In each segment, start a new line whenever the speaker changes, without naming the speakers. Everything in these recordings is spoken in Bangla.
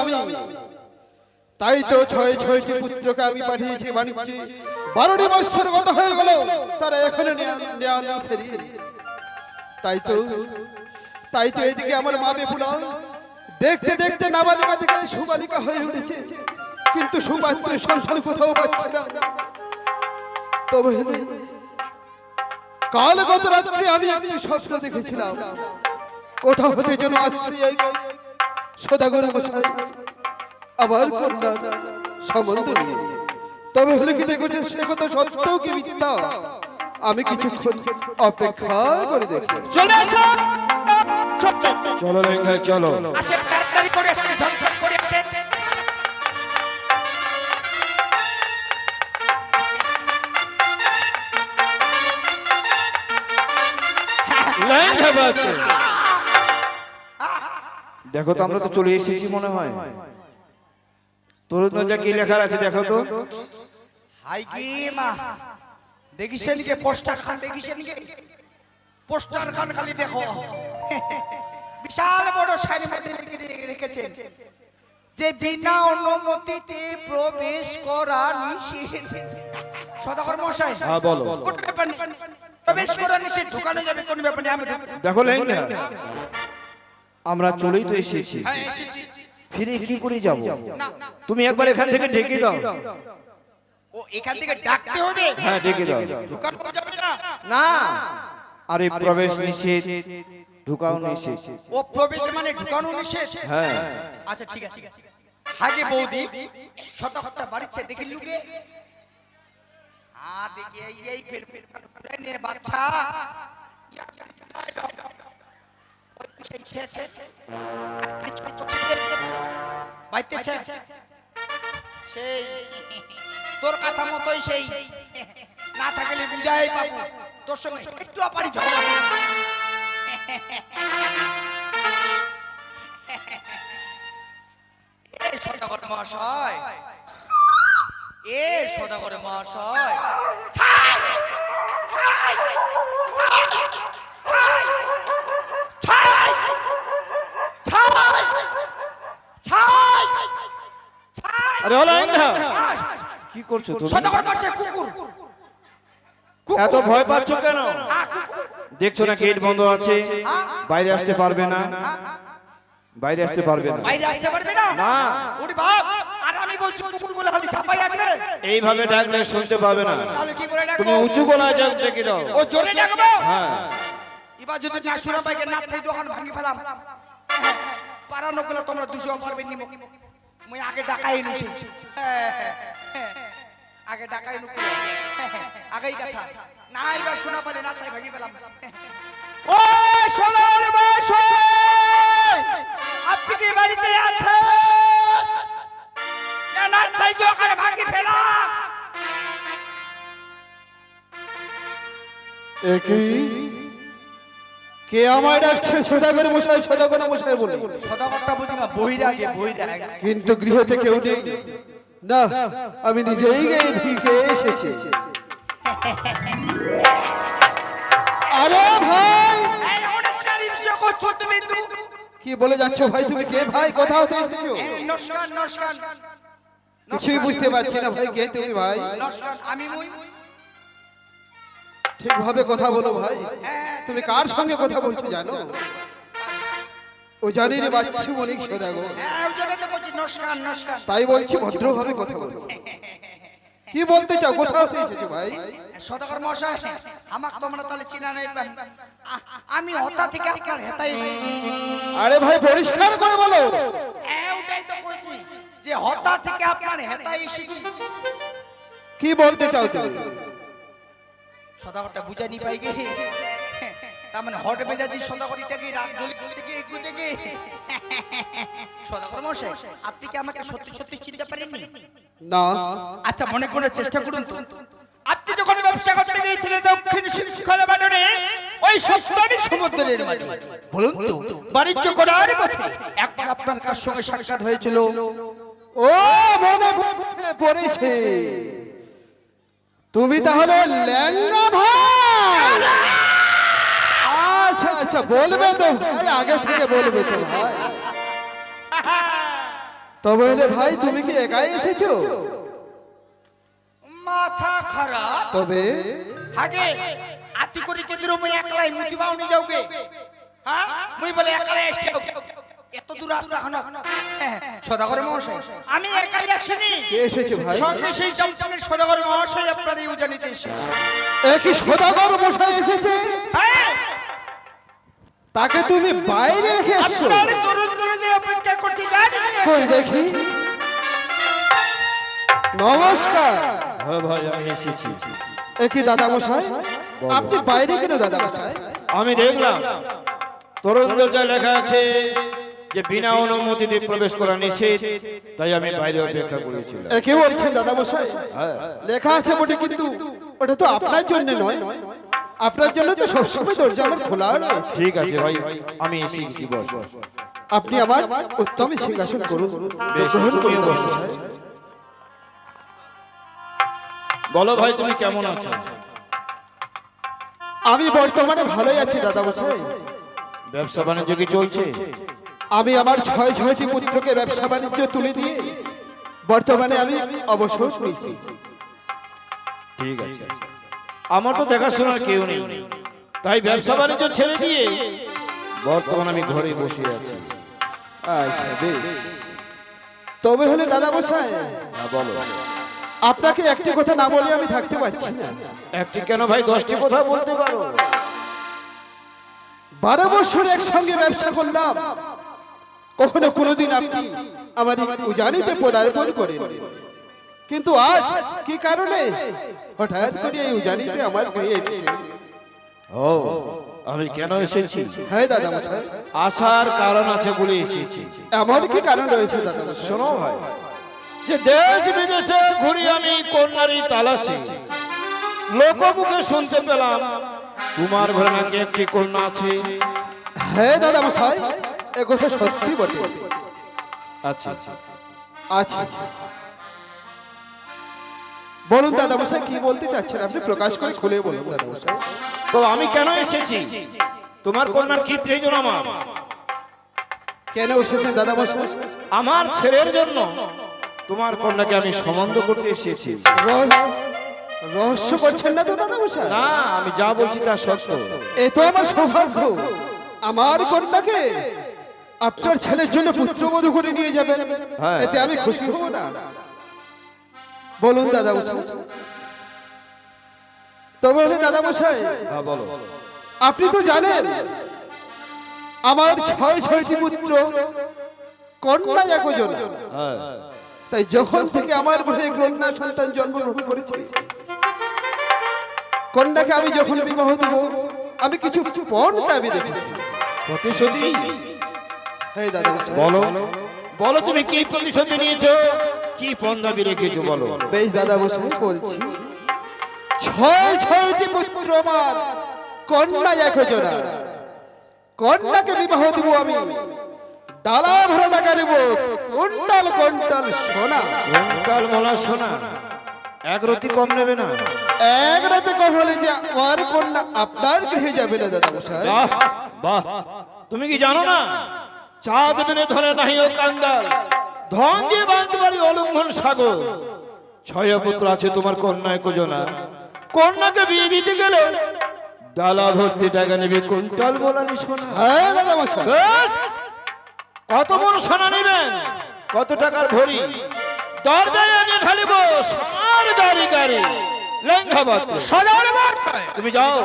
আমি তাই তো ছয় ছয়টি পুত্রকে আমি পাঠিয়েছি বাণিজ্যে বারোটি বছর গত হয়ে গেল, তারা এখনও তাই তো তাই তো এদিকে আমার মা বেপুলা, দেখতে দেখতে নাবালিকা থেকে সুবালিকা হয়ে উঠেছে। কিন্তু সুপাত্রের সংসার কোথাও পাচ্ছি না। তবে কাল গত রাত্রে আমি একটি স্বপ্ন দেখেছিলাম। কোথাও হতে যেন আসছে এই সদাগর মশাই আবার কন্যা সম্বন্ধ নিয়ে। তবে হলে কি দেখেছে? সে কথা সত্ত্বেও কি মিথ্যা? আমি কিছুক্ষণ অপেক্ষা করে দেখি।
চলে চল, চল, চল।
দেখো তো আমরা তো চলে এসেছি মনে হয়। তোর যা কি লেখা আছে দেখো তো?
হাই কি মা? দেখিস নিকে পোস্টার খান দেখিস নিকে পোস্টার খান খালি দেখো। বিশাল বড় রেখেছে। যে বিনা অনুমতিতে প্রবেশ করা নিষেধ। মশাই
হ্যাঁ বলো।
প্রবেশ করা নিষেধ ঢুকানো যাবে কোন ব্যাপার নেই আমি ঢুকবো।
দেখো লেঙ্গা আমরা চলেই তো এসেছি।
হ্যাঁ এসেছি।
ফিরে কি করে যাব? তুমি একবার এখান থেকে ঢেকে দাও।
ও এখান থেকে ডাকতে হবে?
হ্যাঁ ঢেকে দাও।
ঢুকানো যাবে না?
না। আরে প্রবেশ নিষেধ। ঢুকাও নিষেধ।
ও প্রবেশ মানে ঢুকানো নিষেধ?
হ্যাঁ।
আচ্ছা ঠিক আছে আগে বৌদি শতকটা বাড়িছে দেখি লুকে এই ফের ফের ফের ফের নে বাচ্চা। বাইতেছে। তোর কথা মতোই সেই। না থাকলে বুঝাই পাবো। তোর সঙ্গে একটু আপারি ঝগড়া মহাশয় এ সদাগর মহাশয়!
আরে কি করছ তুমি?
সদাগর মহাশয় কুকুর। কুকুর।
এত ভয় পাচ্ছ কেন? দেখছ না গেট বন্ধ আছে? বাইরে আসতে পারবে না। বাইরে আসতে পারবে না।
বাইরে আসতে পারবে না?
না।
ওরে বাপ আর আমি বলছি কুকুরগুলো আসবে
এইভাবে ডাকলে শুনতে পাবে না।
তাহলে কি করে
তুমি উঁচু গলায় যাও ডেকে দাও?
ও জোরে ডাকবো?
হ্যাঁ।
এবার যদি না শুনে পাইকে না থাই দোকান ভাঙি ফেলাম। পারানো গুলো তোমরা দুশো পারবে নিব। মুই আগে ডাকাই নিছি আগে ডাকাই নুক আগেই কথা। না এবার শোনা পালে না তাই ভাঙি ফেলাম। ও সোনার বসে আপনি কি বাড়িতে আছেন? তাই দোকান ভাঙি ফেলাম।
একই কে? আমায় ডাকছে? সদাগর মশাই সদাগর মশাই বলে।
সদাগরটা বুঝি না বহিরাগে বহিরাগে
কিন্তু গৃহ থেকে কেউ নেই না আমি নিজেই গিয়ে দিকে এসেছি। আরে ভাই!
এই অনুষ্ঠানে বিষয় করছ তুমি
কি বলে যাচ্ছ ভাই? তুমি কে ভাই? কথা হতে এসেছ।
এই নমস্কার নমস্কার।
কিছুই বুঝতে পারছি না ভাই কে তুমি ভাই?
আমি
ঠিকভাবে কথা বলো ভাই। তুমি কার সঙ্গে কথা বলছো জানো? ও জানি রে বাচ্চু
হ্যাঁ, নমস্কার নমস্কার।
তাই বলছি ভদ্রভাবে কথা বলো। কি বলতে চাও? কোথা হতে এসেছ ভাই?
সদাগর মশাই আমাকে তোমরা তাহলে চিনা নেই আমি হতা থেকে আপনার হেতায় এসেছি।
আরে ভাই পরিষ্কার করে বলো।
হ্যাঁ, ওটাই তো কইছি। যে হতা থেকে আপনার হেতায় এসেছি।
কি বলতে চাও তুমি
সদাগরটা বুঝা নি পাই গে তার মানে হট মেজাজি সদাগরিটাকে রাগ জ্বলি থেকে এগু থেকে সদাগর মশাই আপনি কি আমাকে সত্যি সত্যি চিনতে পারেননি?
না।
আচ্ছা মনে করে চেষ্টা করুন তো। আপনি যখন ব্যবসা করতে গিয়েছিলেন দক্ষিণ শৃঙ্খলা বানরে ওই সপ্তমী সমুদ্রের মাঝে। বলুন তো বাণিজ্য করার পথে একবার আপনার কার সঙ্গে সাক্ষাৎ হয়েছিল?
ও মনে পড়েছে। তুমি তাহলে ল্যাংড়া ভাই? আচ্ছা আচ্ছা বলবে তো। ভাই আগে থেকে বলবে তো ভাই। তবে হলে ভাই তুমি কি একাই এসেছ?
মাথা খারাপ।
তবে?
হাগে আতি করি কেন্দ্র মুই একলাই মুতি বাউনি যাওগে। হ্যাঁ? মুই বলে একলাই এসে এত দূর রাস্তা হন সদাগর মহাশয়। আমি একাই আসিনি।
কে এসেছে ভাই?
সঙ্গে সেই চমচমের সদাগর মহাশয় আপনার এই এসেছে।
একই সদাগর মশাই এসেছে। তাকে তুমি বাইরে রেখে এসছো
আপনার তরুণ তরুণদের অপেক্ষা করছি জানি
কই দেখি? নমস্কার।
হ্যাঁ ভাই আমি এসেছি।
একই দাদা মশাই? আপনি বাইরে কেন দাদা মশাই?
আমি দেখলাম। তরুণ লেখা আছে যে বিনা অনুমতিতে প্রবেশ করা নিষেধ তাই আমি বাইরে অপেক্ষা করেছিলাম।
কে বলছেন দাদা মশাই
হ্যাঁ।
লেখা আছে বটে কিন্তু ওটা তো আপনার জন্য নয়। আপনার জন্য তো সবসময় দরজা আমার খোলা
ঠিক আছে ভাই আমি এসেছি বস।
আপনি আমার উত্তম সিংহাসন করুন। গ্রহণ করুন।
বলো ভাই তুমি কেমন আছো?
আমি বর্তমানে ভালোই আছি দাদা মশাই
ব্যবসা বাণিজ্য কি চলছে?
আমি আমার ছয় ছয়টি পুত্রকে ব্যবসা বাণিজ্য তুলে দিয়ে বর্তমানে আমি অবসর নিয়েছি।
ঠিক আছে। আমার তো দেখাশোনার কেউ নেই। তাই ব্যবসা বাণিজ্য ছেড়ে দিয়ে বর্তমান আমি ঘরে বসে আছি।
আচ্ছা বেশ। তবে হলে দাদা মশাই
হ্যাঁ বলো।
আপনাকে একটি কথা না বলে আমি থাকতে পারছি না।
একটি কেন ভাই? দশটি কথা বলতে পারো।
বারো বছর একসঙ্গে ব্যবসা করলাম। কখনো কোনোদিন আপনি আমার উজানিতে পদার্পণ করেন। কিন্তু আজ কি কারণে? হঠাৎ করে এই উজানিতে আমার এসেছে।
ও আমি কেন এসেছি?
হ্যাঁ দাদা মশাই
আসার কারণ আছে বলে এসেছি।
এমন কি কারণ রয়েছে দাদা
শোনো ভাই যে দেশ বিদেশে ঘুরি আমি কন্যারই তালাশি। লোকমুখে শুনতে পেলাম তোমার ঘরে নাকি একটি কন্যা আছে।
হ্যাঁ দাদা মশাই এ কথা সত্যি বটে?
আচ্ছা আচ্ছা।
আচ্ছা। বলুন দাদা মশাই কি বলতে চাচ্ছেন? আপনি প্রকাশ করে খুলে বলুন দাদা মশাই
তো আমি কেন এসেছি? তোমার কন্যার কি প্রয়োজন আমার?
কেন এসেছেন দাদা মশাই
আমার ছেলের জন্য তোমার কন্যাকে আমি সম্বন্ধ করতে এসেছি।
রহ- রহস্য করছেন না তো দাদা মশাই
না আমি যা বলছি তা সত্য।
এ তো আমার সৌভাগ্য। আমার কন্যাকে আপনার ছেলের জন্য পুত্রবধূ করে নিয়ে যাবেন।
হ্যাঁ।
এতে আমি খুশি। হব না। বলুন দাদা তবে হলে দাদা মশাই।
হ্যাঁ বলো।
আপনি তো জানেন আমার ছয় ছয়টি পুত্র কন্যা একজন
হ্যাঁ।
তাই যখন থেকে আমার ঘরে কন্যা সন্তান জন্মগ্রহণ করেছে কন্যাকে আমি যখন বিবাহ দেব আমি কিছু কিছু পণ দাবি রেখেছি। দাদা মশাই।
বলো। বলো। তুমি কি প্রতিশোধী নিয়েছো? কি পন্দাবি রেখেছো বলো।
বেশ দাদা মশাই বলছি। ছয় ছয়টি পুত্র আমার। কন্যা একজন কন্যাকে বিবাহ দিব আমি। ডালা ভরা টাকা নেব কুন্টাল কুন্টাল সোনা।
কঙ্কাল মলা সোনা। এক রতি কম নেবে না।
এক রাতে কম হলে যে আমার কন্যা আপনার গৃহে যাবে না দাদা মশাই।
বাহ বাহ। তুমি কি জানো না? চাঁদ মেনে ধরে নাহি ও কাঙ্গাল। ধন দিয়ে বাঁধতে পারি অলঙ্ঘন সাগর। ছয় পুত্র আছে তোমার কন্যা একজনা কন্যাকে বিয়ে দিতে গেলে ডালা ভর্তি টাকা নেবে কুইন্টাল বলানি সোনা।
হ্যাঁ দাদা মশাই!
কত মন সোনা নেবেন কত টাকার ভরি। দরজায় এনে ঢালিব সোনার গাড়ি গাড়ি। তুমি যাও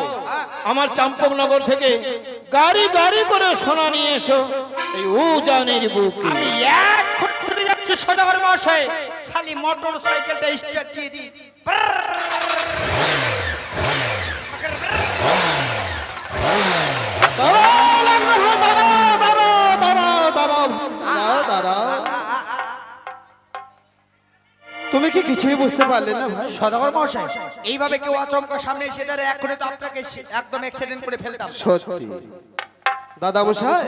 আমার চাম্পকনগর থেকে গাড়ি গাড়ি করে সোনা নিয়ে এসো। এই উজানের বুকে।
আমি এখন চলে যাচ্ছি সদাগর মহাশয়। খালি মোটর সাইকেলটা স্টার্ট দিয়ে দিই।
দাঁড়াও, দাঁড়াও, দাঁড়াও, দাঁড়াও, দাঁড়াও, দাঁড়াও, দাঁড়াও। তুমি কি কিছুই বুঝতে পারলে না ভাই?
সদাগর মহাশয় এইভাবে কেউ আচমকা সামনে এসে দাঁড়ায় এখনই তো আপনাকে একদম অ্যাক্সিডেন্ট করে ফেলতাম
সত্যি। দাদা মশাই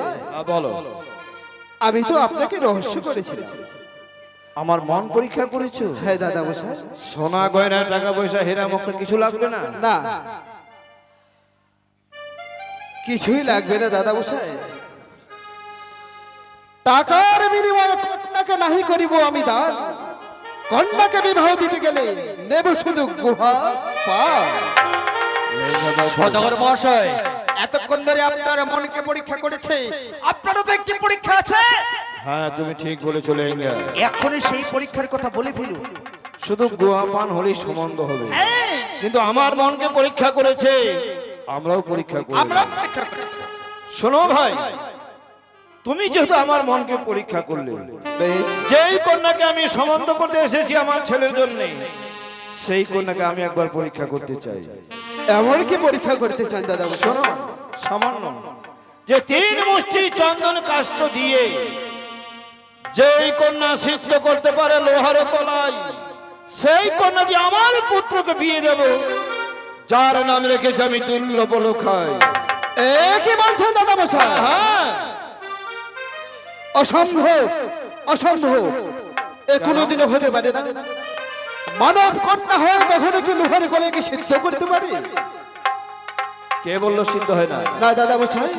বলো।
আমি তো আপনাকে রহস্য করেছিলাম।
আমার মন পরীক্ষা করেছ?
হ্যাঁ দাদা মশাই।
সোনা গয়না টাকা পয়সা হেরা মুক্ত কিছু লাগবে না?
না। কিছুই লাগবে না দাদা মশাই। টাকার বিনিময়ে কন্যাকে নাহি করিব আমি দান কন্যাকে বিবাহ দিতে গেলে নেব শুধু গুহা পা
মহাশয় এতক্ষণ ধরে আপনার মনকে পরীক্ষা করেছে। আপনারও তো একটি পরীক্ষা আছে।
হ্যাঁ তুমি ঠিক বলেছ লেঙ্গা
এখনই সেই পরীক্ষার কথা বলে ফেলুন।
শুধু গুহা পান হলেই সম্বন্ধ হবে। কিন্তু আমার মনকে পরীক্ষা করেছে। আমরাও পরীক্ষা করি।
আমরা পরীক্ষা করি।
শোনো ভাই তুমি যেহেতু আমার মনকে পরীক্ষা করলে যেই কন্যাকে আমি সম্বন্ধ করতে এসেছি আমার ছেলের জন্য সেই কন্যাকে আমি একবার পরীক্ষা করতে চাই।
এমন কি পরীক্ষা করতে চান দাদা?
শোনো সামান্য যে তিন মুষ্টি চন্দন কাষ্ঠ দিয়ে যেই কন্যা সিদ্ধ করতে পারে লোহার কলাই সেই কন্যা দিয়ে আমার পুত্রকে বিয়ে দেব যার নাম রেখেছে আমি তুল্য বলো খাই।
এ কি বলছেন দাদা মশাই?
হ্যাঁ।
অসম্ভব অসম্ভব। এ কোনোদিনও হতে পারে না। মানব কন্যা হয়ে কখনো কি লোহার গলাকে সিদ্ধ করতে পারে?
কে বলল সিদ্ধ হয় না?
না দাদা মশাই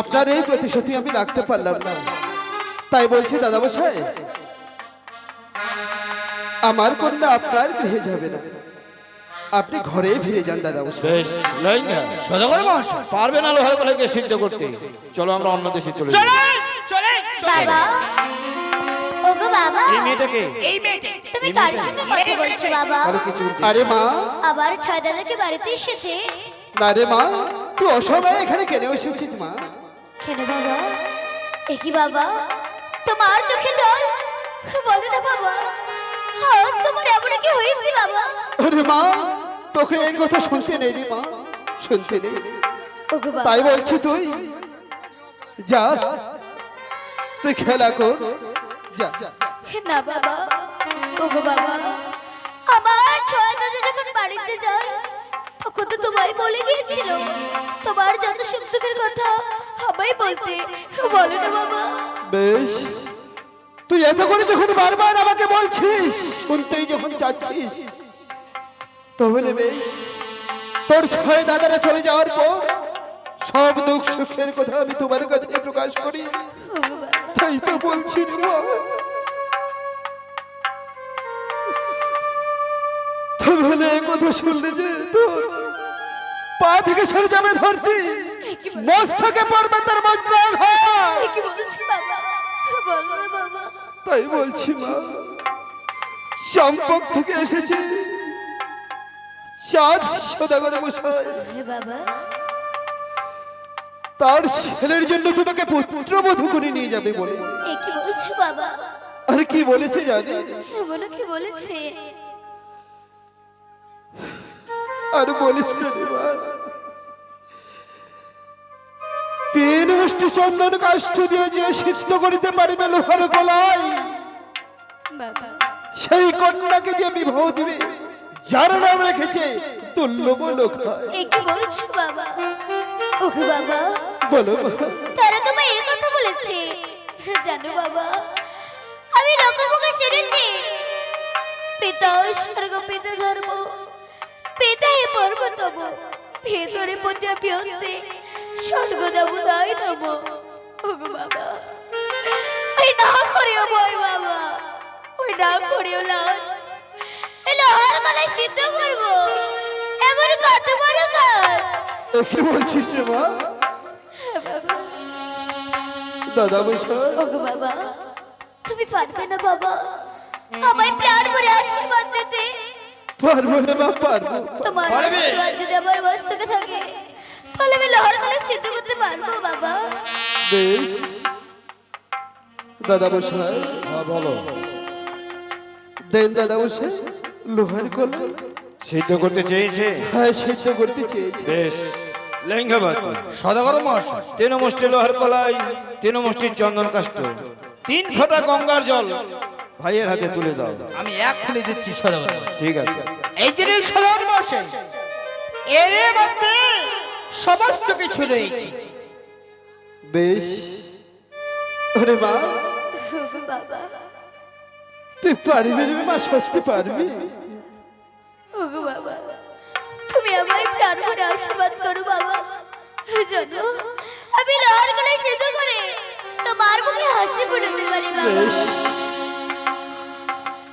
আপনার এই প্রতিশ্রুতি আমি রাখতে পারলাম না। তাই বলছি দাদা মশাই আমার কন্যা আপনার গৃহে যাবে না। আপনি ঘরে ফিরে যান দাদা
বেশ লেঙ্গা
সদাগর মহাশয়
পারবে না লোহার কলাইকে সিদ্ধ করতে। চলো আমরা অন্য দেশে চলে যাই।
চলে চলে
বাবা। ওগো বাবা।
এই মেয়েটাকে?
এই মেয়েটি
তুমি কার সঙ্গে কথা বলছো বাবা?
আরে কিছু
আরে মা।
আবার ছয় দাদাকে বাড়িতে এসেছে?
না রে মা তুই অসময়ে এখানে কেন এসেছিস মা?
কেন বাবা? একই বাবা? তোমার চোখে জল? বলো না বাবা। আজ তোমার এমন কি হয়েছে বাবা।
আরে মা তোকে এই কথা শুনতে নেই রে মা শুনতে নেই। তাই বলছি তুই যা তুই খেলা কর যা।
না বাবা ওগো বাবা আমার ছয় দাদা যখন বাড়িতে যায় তখন তো তোমায় বলে গিয়েছিল তোমার যত সুখ সুখের কথা আমায় বলতে। বলো না বাবা।
বেশ তুই এত করে যখন বারবার আমাকে বলছিস শুনতেই যখন চাচ্ছিস তাহলে বেশ। তোর ছয় দাদারা চলে যাওয়ার পর সব দুঃখ সুখের কথা আমি তোমার কাছে প্রকাশ করি। তাই তো বলছি তাহলে কথা শুনলে যে তোর পা থেকে সরে যাবে ধরতি। মস্তকে পড়বে তোর
বাবা।
তাই বলছি মা। চম্পক থেকে এসেছে চাঁদ সদাগর মশাই।
বাবা।
তার ছেলের জন্য তোমাকে পুত্রবধূ করে নিয়ে যাবে বলে।
কি বলছো বাবা?
আর কি বলেছে জানি?
এমন কি বলেছে?
আর বলিস না তিন মুষ্টি চন্দন কাষ্ঠ দিয়ে যে সিদ্ধ করিতে পারিবে লোহার গলায় সেই কন্যাকে যে বিবাহ দিবে যার নাম রেখেছে তুল্য বলো
এ কি বলছো বাবা? ওকে বাবা
বলো।
তারা তোমায় এই কথা বলেছে। জানো বাবা আমি লোকমুখে শুনেছি পিতা স্বর্গ পিতা ধর্ম পিতা হে পর্বতম ভেতরে পূজা পিয়ন্তে স্বর্গ দেবতাই নম। ওগো বাবা ওই না করিও ভয় বাবা ওই না করিও লাজ। এলে গলায় সিদ্ধ করব। এমন কত বড় কাজ।
কি বলছিস রে মা? দাদা মশাই।
ওগো বাবা তুমি পারবে না বাবা। আমায় প্রাণ ভরে আশীর্বাদ দিতে।
পারব না মা পারব।
তোমার আশীর্বাদ যদি আমার মস্তকে থাকে তাহলে আমি লহর গলা সিদ্ধ করতে পারব বাবা।
বেশ। দাদা
হ্যাঁ, বলো।
দেন দাদা মশাই। লোহার গলা।
সিদ্ধ করতে চেয়েছে?
হ্যাঁ সিদ্ধ করতে চেয়েছে।
বেশ লেঙ্গাবাদ।
সদাগর মহাশয়।
তিন মুষ্টি লোহার কলাই তিন মুষ্টি চন্দন কাষ্ঠ তিন ফোঁটা গঙ্গার জল ভাইয়ের হাতে তুলে দাও।
আমি এক এক্ষুনি দিচ্ছি সদাগর।
ঠিক আছে।
এই যে সদাগর মহাশয় এর মধ্যে সমস্ত কিছু রয়েছে।
বেশ। ওরে মা
ওগো বাবা।
তুই পারবি রে মা সত্যি পারবি।
ওগো বাবা তুমি আমায় প্রাণ করে আশীর্বাদ করো বাবা। জানো আমি লোহার গলায় সেজো করে তোমার মুখে হাসি ফুটাতে পারি বাবা।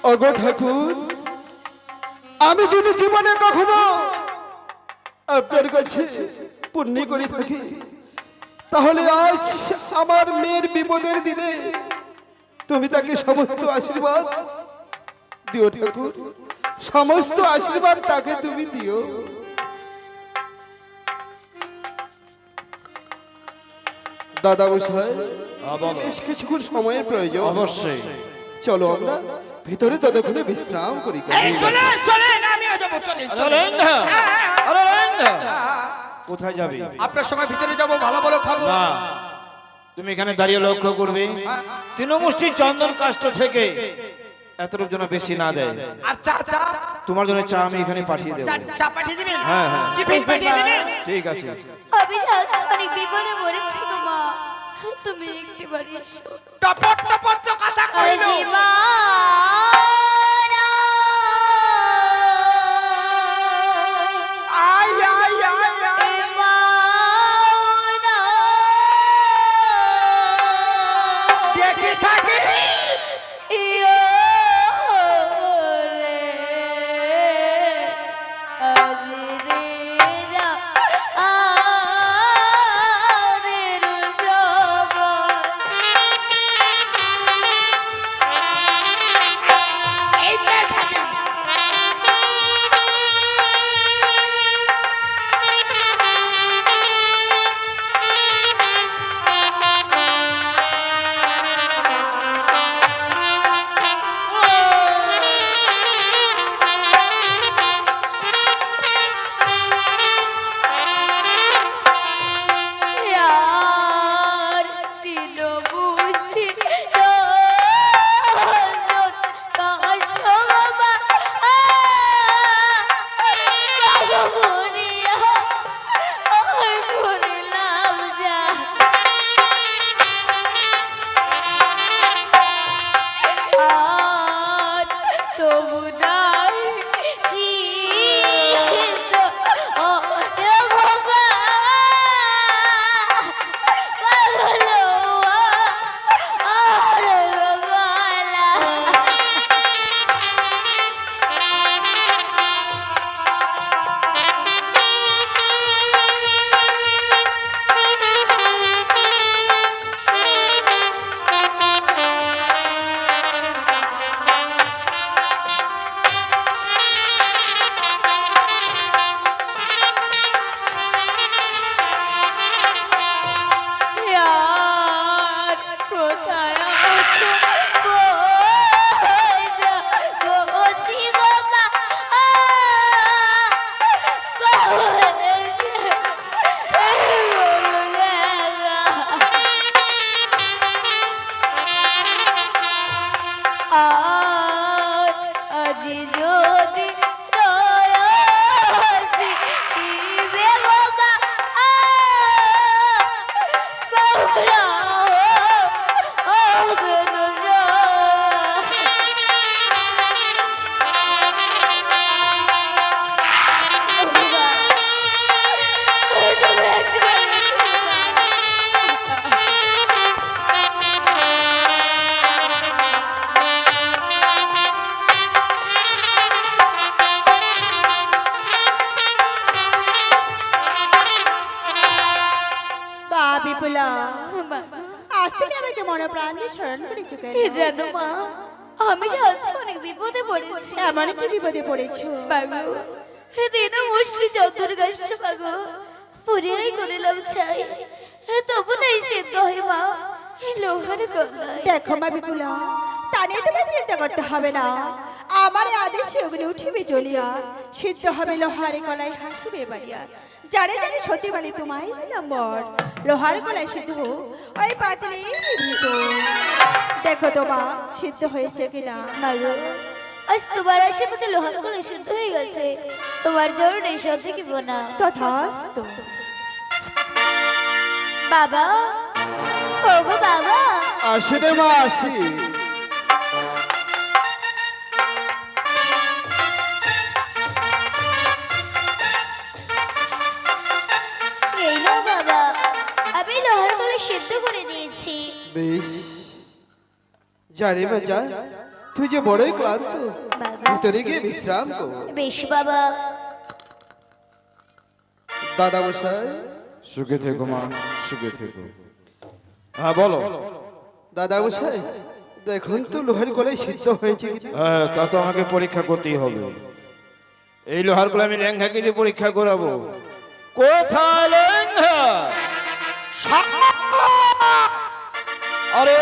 অগো ঠাকুর আমি যদি জীবনে কখনো আপনার কাছে পুণ্য করে থাকি তাহলে আজ আমার মেয়ের বিপদের দিনে তুমি তাকে সমস্ত আশীর্বাদ দিও ঠাকুর। সমস্ত আশীর্বাদ তাকে তুমি দিও। দাদা মশাই
হ্যাঁ,
বেশ কিছুক্ষণ সময়ের প্রয়োজন।
অবশ্যই।
চলো আমরা ভিতরে ততক্ষণে বিশ্রাম করি।
আরে রেন্দা কোথায় যাবে?
আপনার সঙ্গে ভিতরে যাব ভালো ভালো খাব
না। তুমি এখানে দাঁড়িয়ে লক্ষ্য করবে তৃণমুষ্টি চন্দন কাষ্ট থেকে এতটুকু যেন বেশি না দেয়।
আর চা চা।
তোমার জন্য চা আমি এখানে পাঠিয়ে দেবো।
চা চা পাঠিয়ে দিবেন?
হ্যাঁ, হ্যাঁ।
টিফিন পাঠিয়ে দিবেন?
ঠিক আছে।
আমি অনেক বিপদে পড়েছি গো মা। তুমি একটি বাড়ি এসো।
টপট টপট তো কথা কইলো
মা
বা বিপুলা আজ থেকে আমাকে মনে প্রাণ দিয়ে স্মরণ করেছ কেন
জানো মা আমি অনেক বিপদে পড়েছি।
এমন কি বিপদে পড়েছো?
বাবু দিন মুসলি চতুর গাছটা বাবু পুরিয়াই করিলাম চাই। তবু নাই সিদ্ধ হয় মা লোহার গলায়
দেখো মা বিপুলা তা নিয়ে তোমার চিন্তা করতে হবে না। আমার আদেশে ওগুলো উঠিবে চলিয়া সিদ্ধ হবে লোহারে গলায় হাসিবে বাড়িয়া। জানে জানে সত্যি বলে তোমায় দিলাম বর লোহার গলায় সিদ্ধ হোক, ওই পাতলে দেখো তোমা সিদ্ধ হয়েছে কিনা?
আজ তোমার আশেপাশে লোহার গলায় শুদ্ধ হয়ে গেছে। তোমার জন্য এই সব থেকে বোনা
তথাস্তু।
বাবা ও বাবা।
আসি রে মা আসি।
সেদ্ধ করে দিয়েছি।
বেশ। যা রে মা যা তুই যে বড়ই ক্লান্ত ভিতরে গিয়ে বিশ্রাম কর।
বেশ বাবা।
দাদা মশাই
সুখে থেকো মা সুখে থেকো। হ্যাঁ বলো।
দাদা মশাই দেখুন তো লোহার কলে সিদ্ধ হয়েছে
হ্যাঁ তা তো আমাকে পরীক্ষা করতেই হবে। এই লোহারগুলো আমি ল্যাংঘাকে দিয়ে পরীক্ষা করাবো। কোথায় ল্যাংঘা আরে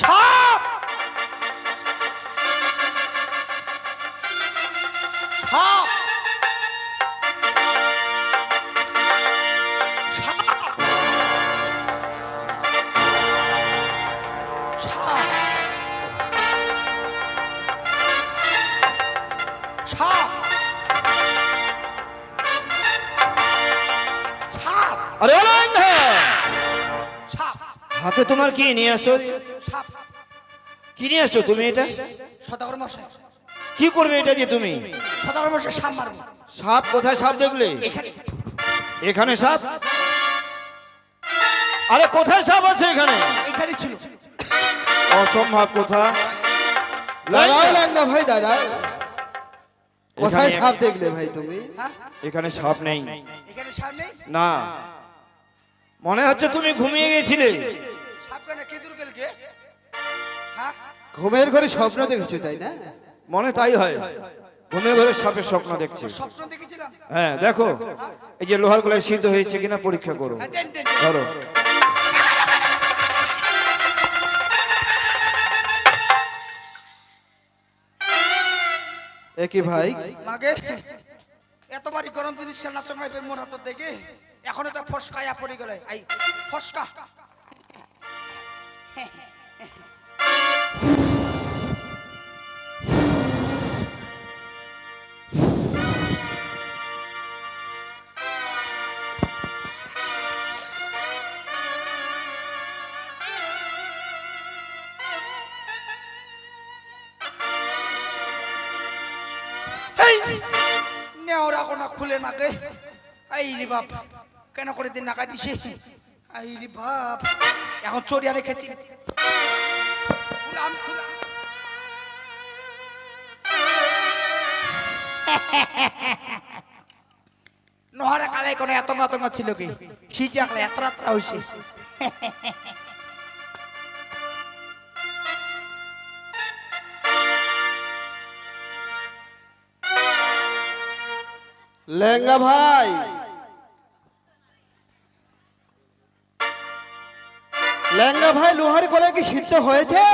সাপ! সাপ!
আরে হাতে তোমার কি নিয়ে আসো?
সাপ
কি নিয়ে আসছো তুমি এটা?
সদাগর মশাই।
কি করবে এটা দিয়ে তুমি?
সদাগর মশাই সাপ মারবো।
সাপ? কোথায় সাপ দেখলে?
এখানে।
এখানে সাপ? আরে কোথায় সাপ আছে এখানে?
এখানে ছিল।
অসম্ভব কথা।
দাঁড়াও লাঙ্গা ভাই দাঁড়াও কোথায় সাপ দেখলে ভাই তুমি?
হ্যাঁ?
এখানে সাপ নেই।
এখানে সাপ নেই?
না। মনে হচ্ছে তুমি ঘুমিয়ে গেছিলে।
কেন কেঁদুর গেলকে হ্যাঁ?
ঘুমের ঘরে স্বপ্ন দেখেছ তাই না?
মনে তাই হয়। ঘুমিয়ে ঘরে সাপের স্বপ্ন দেখছে।
স্বপ্ন দেখেছিলাম।
হ্যাঁ দেখো এই যে লোহার গলায় সিদ্ধ হয়েছে কিনা পরীক্ষা করো।
হ্যাঁ।
ধরো।
একই ভাই?
মাগে এতবারই গরম জিনিস না চমাইবে মোর হাত থেকে এখনও তো ফসকায়া পড়ে গেলে। আই ফসকা। নেওরা কোনা খুলে না গে। আই রে বাপ কেন করে দিন নাকা দিছে আই রে বাপ। এখন চড়িয়া রেখেছি। নহরে কালাই কোনো এত মাতঙ্গ ছিল কি? সিজে আকলে এত রাত্রা হয়েছে
লেঙ্গা ভাই। লেঙ্গা ভাই লোহার কলে কি সিদ্ধ হয়েছে?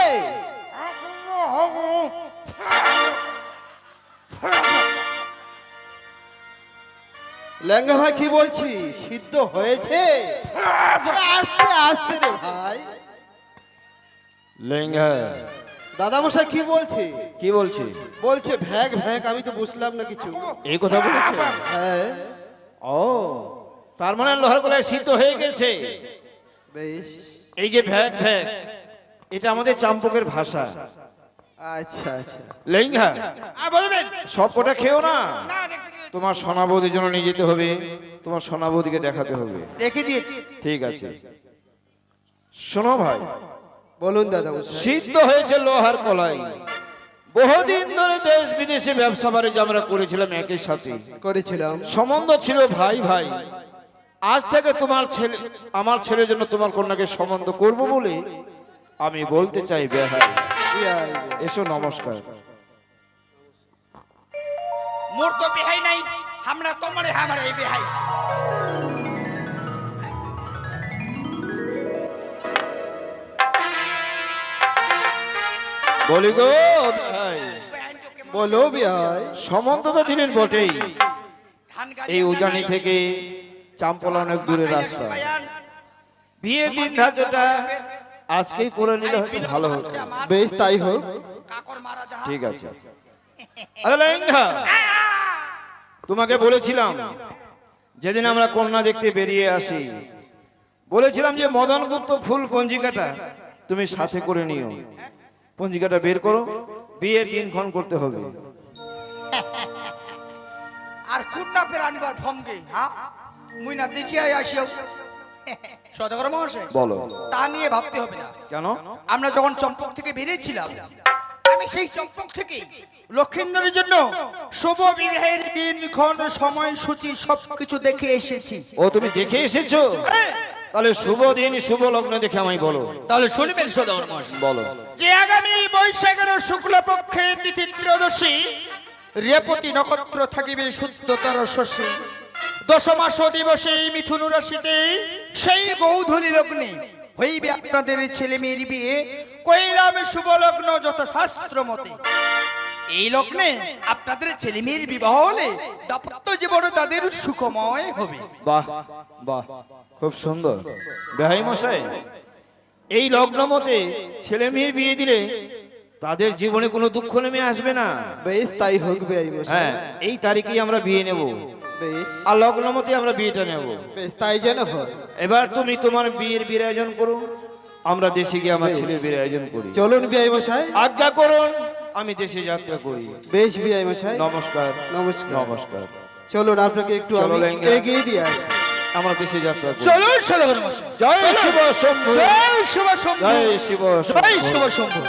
লেঙ্গা ভাই কি বলছি সিদ্ধ হয়েছে? আস্তে আস্তে রে ভাই।
লেঙ্গা।
দাদা মশাই কি বলছে?
কি বলছি?
বলছে ভ্যাগ ভ্যাগ আমি তো বুঝলাম না কিছু।
এই কথা বলেছে?
হ্যাঁ।
ও তার মানে লোহার গলায় সিদ্ধ হয়ে গেছে।
বেশ।
এই যে ভ্যাক ভ্যাক এটা আমাদের চাম্পকের ভাষা।
আচ্ছা আচ্ছা।
লেঙ্গা।
বলবেন?
সব কটা খেও না। তোমার সোনাবৌদির জন্য নিয়ে যেতে হবে তোমার সোনাবৌদিকে দেখাতে হবে।
রেখে দিয়েছি।
ঠিক আছে। শোনো ভাই।
বলুন দাদা
সিদ্ধ হয়েছে লোহার কলাই। বহুদিন ধরে দেশ বিদেশে ব্যবসা বাণিজ্য আমরা করেছিলাম একই সাথে।
করেছিলাম।
সম্বন্ধ ছিল ভাই ভাই। আজ থেকে তোমার ছেলে আমার ছেলের জন্য তোমার কন্যাকে সম্বন্ধ করব বলে আমি বলতে চাই বেহাই। এসো নমস্কার।
মোর তো বেহাই নাই আমরা তোমারে আমার এই বেহাই।
বলি গো ভাই
বলো বিয়াই
সম্বন্ধ তো দিলেন বটেই। এই উজানি থেকে চাম্পলা অনেক দূরের রাস্তা। বিয়ের দিন ধার্যটা আজকেই করে নিলে হয়তো ভালো হতো।
বেশ তাই হোক।
কাকর মারা যাহা
ঠিক আছে। আরে লেঙ্গা তোমাকে বলেছিলাম যেদিন আমরা কন্যা দেখতে বেরিয়ে আসি বলেছিলাম যে মদন গুপ্ত ফুল পঞ্জিকাটা তুমি সাথে করে নিও। পঞ্জিকাটা বের করো বিয়ের দিনক্ষণ করতে হবে।
আর কুন্না ফের আনিবার ভঙ্গে হ্যাঁ? মুই না দেখিয়া আসিও সদাগর মহাশয়।
বলো।
তা নিয়ে ভাবতে হবে না।
কেন?
আমরা যখন চম্পক থেকে বেরিয়েছিলাম আমি সেই চম্পক থেকে লক্ষেন্দ্রের জন্য শুভ বিবাহের সময়সূচি সবকিছু দেখে এসেছি।
ও তুমি দেখে এসেছ? তাহলে শুভ দিন শুভ লগ্ন দেখে আমায় বলো।
তাহলে শুনবেন সদাগর মহাশয়।
বলো।
যে আগামী বৈশাখের শুক্লপক্ষের তিথি ত্রয়োদশী রেপতি নক্ষত্র থাকিবে শুদ্ধতর শশী। দশমাস দিবসে এই মিথুন রাশিতে সেই গৌধূলি লগ্নে হইবে আপনাদের ছেলে মেয়ের বিয়ে। কইলাম শুভ লগ্ন যত শাস্ত্র মতে। এই লগ্নে আপনাদের ছেলে মেয়ের বিবাহ হলে দাম্পত্য জীবন তাদের সুখময় হবে।
বাহ বাহ খুব সুন্দর। বেহাই মশাই এই লগ্ন মতে ছেলে মেয়ের বিয়ে দিলে তাদের জীবনে কোনো দুঃখ নেমে আসবে না।
বেশ তাই হোক
হ্যাঁ এই তারিখেই আমরা বিয়ে নেব। আর লগ্ন মতে আমরা বিয়েটা নেব।
বেশ তাই যেন হয়।
এবার তুমি তোমার বিয়ের বিয়ের আয়োজন করো। আমরা দেশে গিয়ে আমার ছেলের বিয়ের আয়োজন করি।
চলুন বিআই মশাই।
আজ্ঞা করুন আমি দেশে যাত্রা করি।
বেশ বিআই মশাই।
নমস্কার।
নমস্কার।
নমস্কার।
চলুন আপনাকে একটু এগিয়ে দিয়ে আসি।
আমরা দেশে যাত্রা করি।
চলুন মশাই
জয় শিব শম্ভু।
জয় শিব শম্ভু।
জয় শিব
জয় শিব শম্ভু।